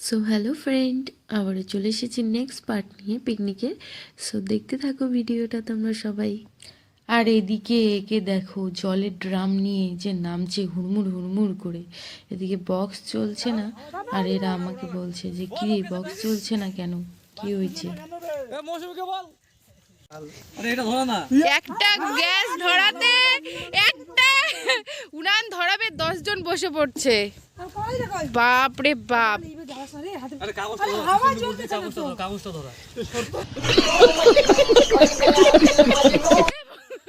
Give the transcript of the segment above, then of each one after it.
So hello friend আবারও চলে এসেছি নেক্সট পার্ট নিয়ে পিকনিকের সো দেখতে থাকো ভিডিওটা তোমরা সবাই। আর এদিকে একে দেখো জলের ড্রাম নিয়ে যে নামছে হুড়মুড় হুড়মুড় করে। এদিকে বক্স চলছে না আর এরা আমাকে বলছে যে কি বক্স চলছে না কেন? কি হয়েছে? একটা গ্যাস ধরাতে একটা উনান ধরাবে দশ জন বসে পড়ছে। বাপ। রে বাপ কাগজটা ধরো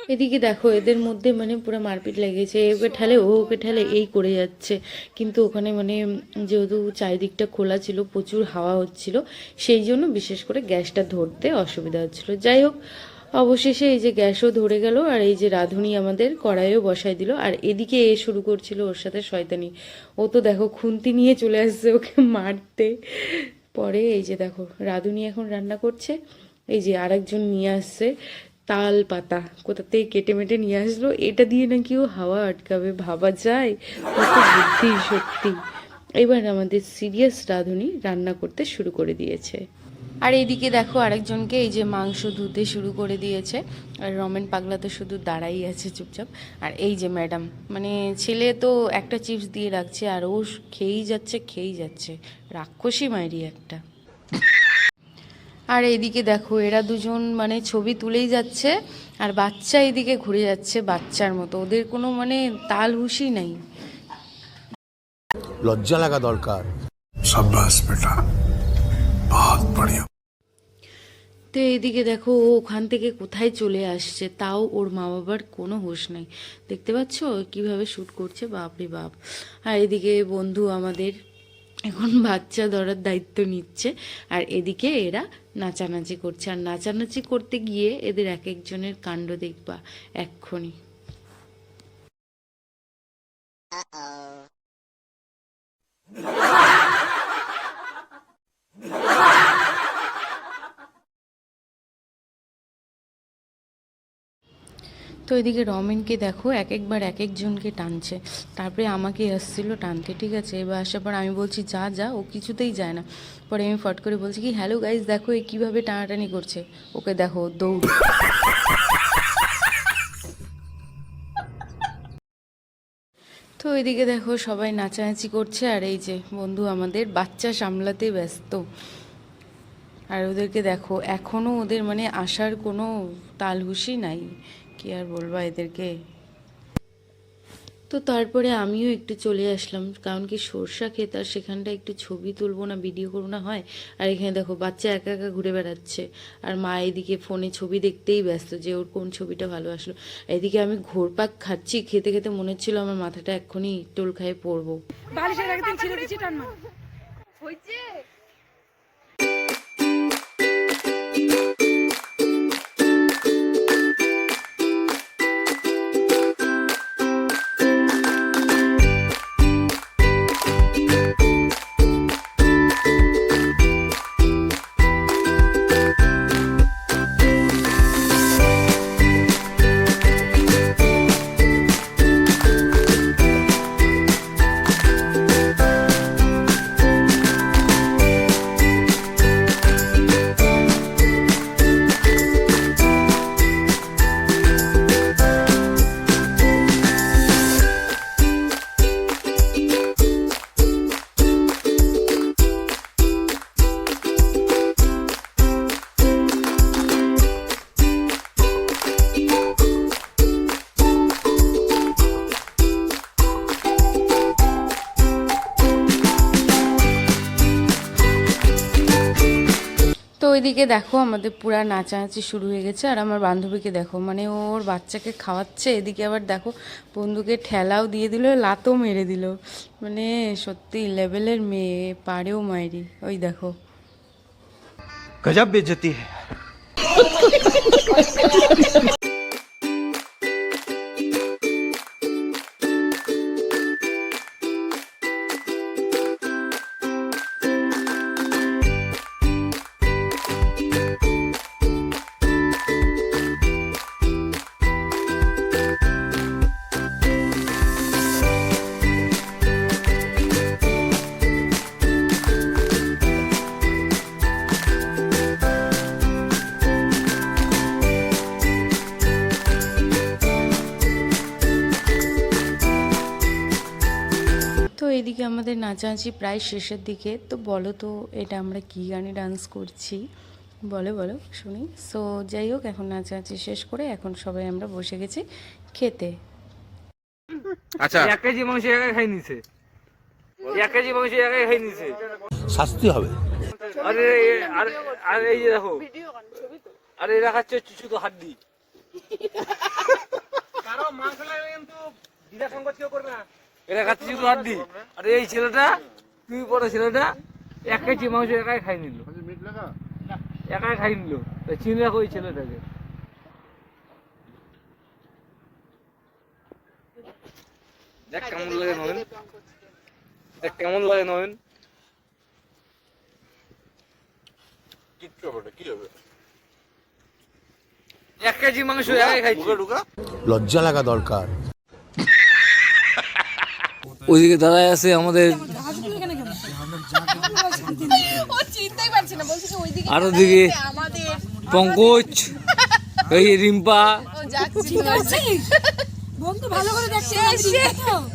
এদিকে দেখো, এদের মধ্যে মানে পুরো মারপিট লেগেছে। ওকে ঠেলে ও ওকে ঠেলে এই করে যাচ্ছে। কিন্তু ওখানে মানে যেহেতু চারিদিকটা খোলা ছিল, প্রচুর হাওয়া হচ্ছিল, সেই জন্য বিশেষ করে গ্যাসটা ধরতে অসুবিধা হচ্ছিল। যাই হোক, অবশেষে এই যে গ্যাসও ধরে গেল আর এই যে রাঁধুনি আমাদের কড়াইও বসাই দিল। আর এদিকে এ শুরু করছিল ওর সাথে শয়তানি। ও তো দেখো খুন্তি নিয়ে চলে আসছে ওকে মারতে। পরে এই যে দেখো, রাঁধুনি এখন রান্না করছে। এই যে আরেকজন নিয়ে আসছে। তাল পাতা কোথা থেকে কেটে মেটে নিয়ে আসলো? এটা দিয়ে নাকি ও হাওয়া আটকাবে, ভাবা যায়? কত বুদ্ধি, সত্যি। এবার আমাদের সিরিয়াস রাঁধুনি রান্না করতে শুরু করে দিয়েছে। আর এইদিকে দেখো আরেকজনকে এই যে মাংস ধুতে শুরু করে দিয়েছে। আর রমেন পাগলা তো শুধু দাঁড়াই আছে চুপচাপ। আর এই যে ম্যাডাম মানে ছেলে তো একটা চিপস দিয়ে রাখছে আর ও খেয়েই যাচ্ছে খেয়েই যাচ্ছে। রাক্ষসী মাইরি একটা। আর এদিকে দেখো এরা দুজন মানে ছবি তুলেই যাচ্ছে আর বাচ্চা এদিকে ঘুরে যাচ্ছে বাচ্চার মতো। ওদের কোনো মানে তাল হুশি নাই। লজ্জা লাগা দরকার। তো এদিকে দেখো ও ওখান থেকে কোথায় চলে আসছে তাও ওর মা বাবার কোনো হুঁশ নাই। দেখতে পাচ্ছ কীভাবে শ্যুট করছে? বাপরে বাপ। আর এদিকে বন্ধু আমাদের এখন বাচ্চা ধরার দায়িত্ব নিচ্ছে, আর এদিকে এরা নাচানাচি করছে। আর নাচানাচি করতে গিয়ে এদের এক একজনের কাণ্ড দেখবা, এক্ষুনি। তো এদিকে রমেনকে দেখো এক একবার এক একজনকে টানছে। তারপরে আমাকে আসছিল টানতে, ঠিক আছে? এবার আসার পর আমি বলছি, যা যা। ও কিছুতেই যায় না। পরে আমি ফট করে বলছি কি, হ্যালো গাইজ দেখো এ কীভাবে টানাটানি করছে। ওকে দেখো, দৌড়। তো এদিকে দেখো সবাই নাচানাচি করছে, আর এই যে বন্ধু আমাদের বাচ্চা সামলাতে ব্যস্ত। আর ওদেরকে দেখো এখনও ওদের মানে আসার কোনো তালহুসি নাই। কি আর বলবা এদেরকে? তো তারপরে আমিও একটু চলে আসলাম কারণ কি সর্ষা ক্ষেত আর সেখানটা একটু ছবি তুলবো না ভিডিও করব না হয়? আর এখানে দেখো বাচ্চা একা একা ঘুরে বেড়াচ্ছে। আর মা এদিকে ফোনে ছবি দেখতেই ব্যস্ত যে ওর কোন ছবিটা ভালো আসলো। এদিকে আমি ঘোরপাক খাচ্ছি খেতে খেতে মনে হচ্ছিল আমার মাথাটা এক্ষুনি টোল খায়ে পড়ব। হয়েছে? ওইদিকে দেখো আমাদের পুরা নাচানাচি শুরু হয়ে গেছে, আর আমার বান্ধবীকে দেখো মানে ওর বাচ্চাকে খাওয়াচ্ছে, এদিকে আবার দেখো বন্ধুকে ঠেলাও দিয়ে দিল, লাতও মেরে দিল। মানে সত্যি লেভেলের মেয়ে, পারেও মায়েরি ওই দেখো। গজাব বেজতি আমাদের নাচানাচি প্রায় শেষের দিকে। তো বলো তো এটা আমরা কী গানে ডান্স করছি? বলো বলো শুনি। সো যাই হোক এখন নাচানাচি শেষ করে এখন সবাই আমরা বসে গেছি খেতে। আচ্ছা। এক কেজি মাংস একাই খাই নিছে। এক কেজি মাংস একাই খাই নিছে। শাস্তি হবে। আরে এ- আরে আরে এই যে দেখো। আরে এরা খাচ্ছে চুচু তো হাড্ডি। এরা খাচ্ছে শুধু হাড্ডি আরে এই ছেলেটা তুই বড় ছেলেটা এক কেজি মাংস একাই খাই নিল। একাই খাই নিল। তা রাখো ওই ছেলেটাকে। দেখ কেমন লাগে নয়ন দেখ কেমন লাগে নয়ন এক কেজি মাংস একাই খাইছি। লজ্জা লাগা দরকার। ওইদিকে দাঁড়ায় আছে আমাদের ও চিনতেই পারছে না বলছে যে ওইদিকে আর ওদিকে পঙ্কজ এই রিম্পা।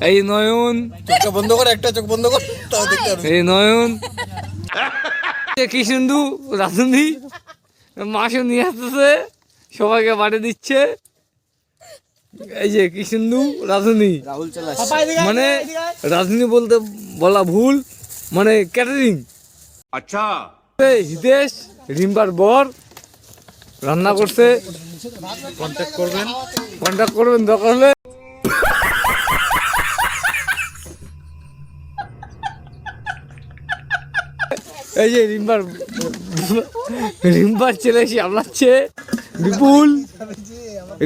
এই নয়ন। চোখটা বন্ধ করে একটা চোখ বন্ধ কর তাও দেখতে পারবি। এই নয়ন। কি সিন্ধু রাধুনি মাসও নিয়ে আসতেছে সবাইকে বাড়ি দিচ্ছে। এই যে কি সিন্ধু রাধুনি মানে রাধুনি বলতে বলা ভুল মানে ক্যাটারিং। আচ্ছা। হিতেশ রিম্বার বর রান্না করছে। কন্ট্যাক্ট করবেন। কন্ট্যাক্ট করবেন দরকার হলে। এই যে রিম্বার রিম্বার ছেলে সামলাচ্ছে বিপুল।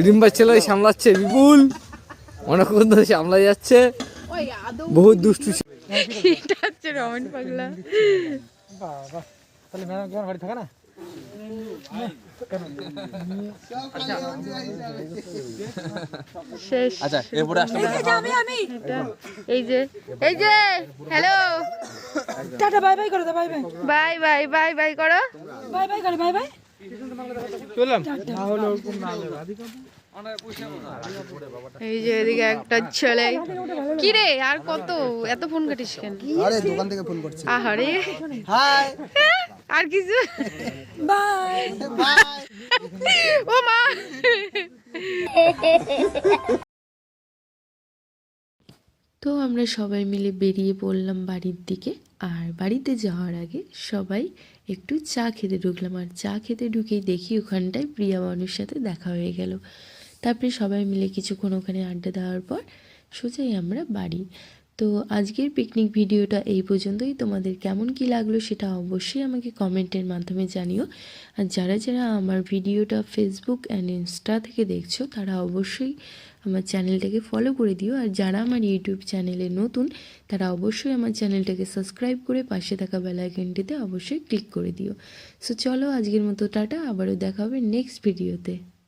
রিম্বার ছেলে সামলাচ্ছে বিপুল। অনেকক্ষণ ধরে সামলা যাচ্ছে। বহুত দুষ্টু এটা হচ্ছে রমন পাগলা। শেষ। আচ্ছা এরপরে এই যে এই যে হ্যালো টাটা বাই বাই করো bye bye. Bye bye bye bye করো। বাই বাই করো বাই বাই। এই যে এদিকে একটা ছেলে। কি রে আর কত? এত ফোন কাটিস কেন? আরে দোকান থেকে ফোন করছে। আহারে। হাই। আর কিছু? বাই। ও মা। তো আমরা সবাই মিলে বেরিয়ে পড়লাম বাড়ির দিকে। আর বাড়িতে যাওয়ার আগে সবাই একটু চা খেতে ঢুকলাম আর চা খেতে ঢুকেই দেখি ওখানটায় প্রিয়া মানুষ সাথে দেখা হয়ে গেল। তারপরে সবাই মিলে কিছুক্ষণ ওখানে আড্ডা দেওয়ার পর সোজাই আমরা বাড়ি। তো আজকের পিকনিক ভিডিওটা এই পর্যন্তই। তোমাদের কেমন কি লাগল সেটা অবশ্যই আমাকে কমেন্টের মাধ্যমে জানিও। আর যারা যারা আমার ভিডিওটা ফেসবুক অ্যান্ড ইনস্টা থেকে দেখছ, তারা অবশ্যই আমার চ্যানেলটাকে ফলো করে দিও। আর যারা আমার ইউটিউব চ্যানেলে নতুন, তারা অবশ্যই আমার চ্যানেলটাকে সাবস্ক্রাইব করে পাশে থাকা বেলাইকেনটিতে অবশ্যই ক্লিক করে দিও। সো চলো আজকের মতো টাটা, আবারও দেখা হবে নেক্সট ভিডিওতে